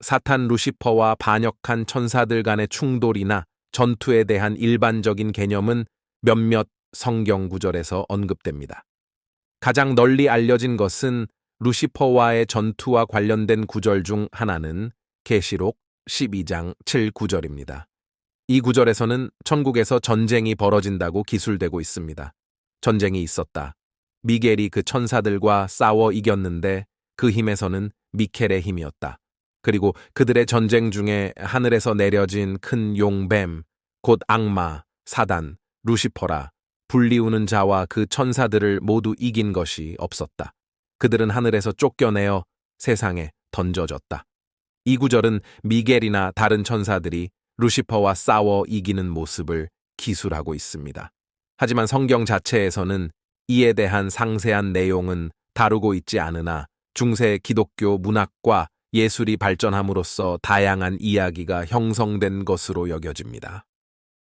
사탄 루시퍼와 반역한 천사들 간의 충돌이나 전투에 대한 일반적인 개념은 몇몇 성경 구절에서 언급됩니다. 가장 널리 알려진 것은 루시퍼와의 전투와 관련된 구절 중 하나는 계시록 12장 7구절입니다. 이 구절에서는 천국에서 전쟁이 벌어진다고 기술되고 있습니다. 전쟁이 있었다. 미겔이 그 천사들과 싸워 이겼는데 그 힘에서는 미켈의 힘이었다. 그리고 그들의 전쟁 중에 하늘에서 내려진 큰 용뱀, 곧 악마, 사단, 루시퍼라, 불리우는 자와 그 천사들을 모두 이긴 것이 없었다. 그들은 하늘에서 쫓겨내어 세상에 던져졌다. 이 구절은 미겔이나 다른 천사들이 루시퍼와 싸워 이기는 모습을 기술하고 있습니다. 하지만 성경 자체에서는 이에 대한 상세한 내용은 다루고 있지 않으나 중세 기독교 문학과 예술이 발전함으로써 다양한 이야기가 형성된 것으로 여겨집니다.